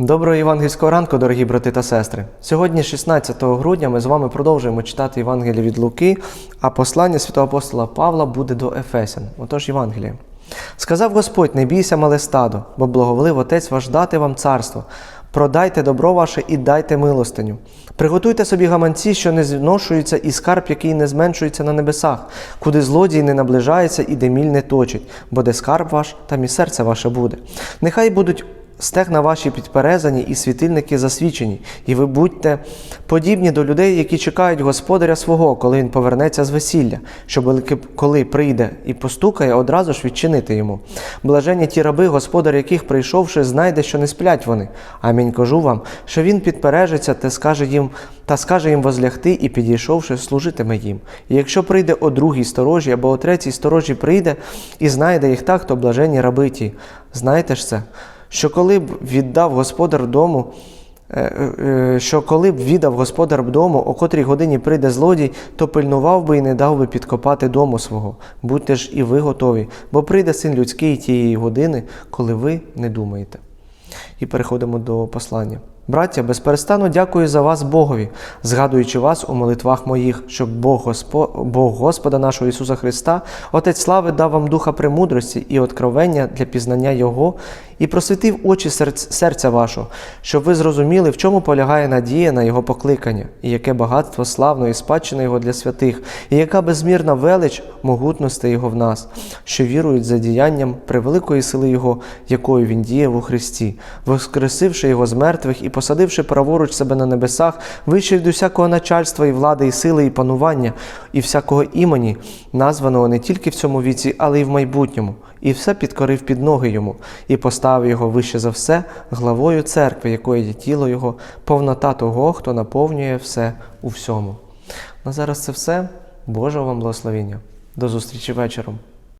Доброго євангельського ранку, дорогі брати та сестри. Сьогодні, 16 грудня, ми з вами продовжуємо читати Євангеліє від Луки, а послання святого апостола Павла буде до Ефесян. Отож, Євангеліє. Сказав Господь: не бійся, мале стадо, бо благоволив Отець ваш дати вам царство. Продайте добро ваше і дайте милостиню. Приготуйте собі гаманці, що не зношуються, і скарб, який не зменшується на небесах, куди злодій не наближається і де міль не точить, бо де скарб ваш, там і серце ваше буде. Нехай будуть стегна ваші підперезані і світильники засвічені, і ви будьте подібні до людей, які чекають господаря свого, коли він повернеться з весілля, щоб коли прийде і постукає, одразу ж відчинити йому. Блаженні ті раби, господар яких, прийшовши, знайде, що не сплять вони. Амінь кажу вам, що він підпережеться та скаже їм, та скаже їм возлягти і, підійшовши, служитиме їм. І якщо прийде о другій сторожі або о третій сторожі прийде і знайде їх так, то блаженні раби ті. Знаєте ж це? Що коли б віддав господар дому, е, е, що коли б віддав господар дому, о котрій годині прийде злодій, то пильнував би і не дав би підкопати дому свого. Будьте ж і ви готові, бо прийде син людський тієї години, коли ви не думаєте. І переходимо до послання. Браття, безперестанно дякую за вас Богові, згадуючи вас у молитвах моїх, щоб Бог, Госпо... Бог Господа нашого Ісуса Христа, Отець слави дав вам духа премудрості і откровення для пізнання Його, і просвітив очі серця вашого, щоб ви зрозуміли, в чому полягає надія на Його покликання, і яке багатство славної спадщини Його для святих, і яка безмірна велич могутності Його в нас, що вірують за діянням превеликої сили Його, якою Він діяв у Христі, воскресивши Його з мертвих і посадивши праворуч себе на небесах, вище від усякого начальства і влади, і сили, і панування, і всякого імені, названого не тільки в цьому віці, але й в майбутньому, і все підкорив під ноги йому, і поставив його вище за все главою церкви, якої є тіло Його, повнота того, хто наповнює все у всьому. На зараз це все. Божого вам благословення. До зустрічі вечором.